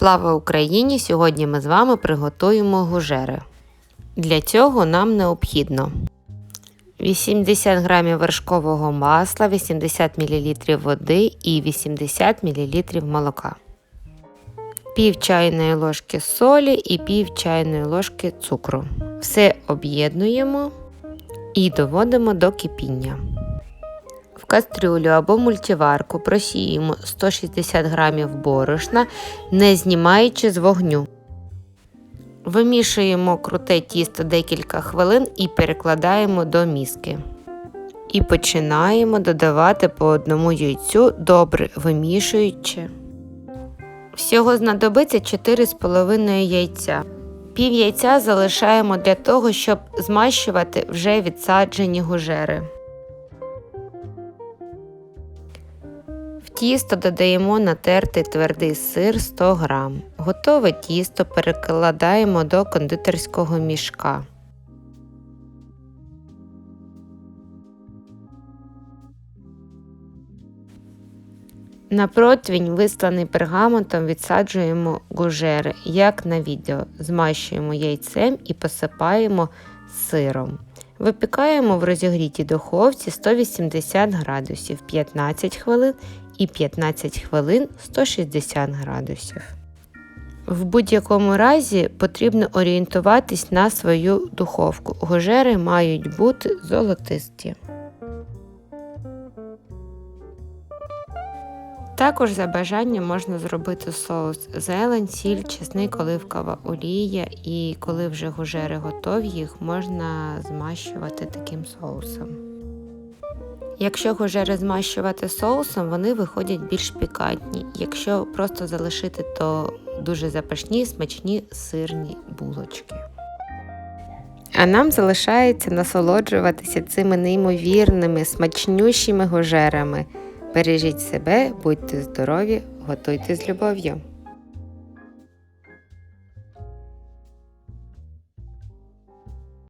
Слава Україні! Сьогодні ми з вами приготуємо гужери. Для цього нам необхідно 80 г вершкового масла, 80 мл води і 80 мл молока, пів чайної ложки солі і пів чайної ложки цукру. Все об'єднуємо і доводимо до кипіння. Кастрюлю або мультиварку просіємо 160 г борошна, не знімаючи з вогню. Вимішуємо круте тісто декілька хвилин і перекладаємо до міски. І починаємо додавати по одному яйцю, добре вимішуючи. Всього знадобиться 4,5 яйця. Пів яйця залишаємо для того, щоб змащувати вже відсаджені гужери. Тісто додаємо натертий твердий сир 100 г. Готове тісто перекладаємо до кондитерського мішка. На противень, висланий пергаментом, відсаджуємо гужери, як на відео. Змащуємо яйцем і посипаємо сиром. Випікаємо в розігрітій духовці 180 градусів 15 хвилин і 15 хвилин 160 градусів. В будь-якому разі потрібно орієнтуватись на свою духовку. Гожери мають бути золотисті. Також за бажанням можна зробити соус зелень, сіль, чесник, оливкова олія, і коли вже гужери готові, їх можна змащувати таким соусом. Якщо гужери змащувати соусом, вони виходять більш пікантні. Якщо просто залишити, то дуже запашні, смачні сирні булочки. А нам залишається насолоджуватися цими неймовірними, смачнющими гужерами. Бережіть себе, будьте здорові, готуйте з любов'ю.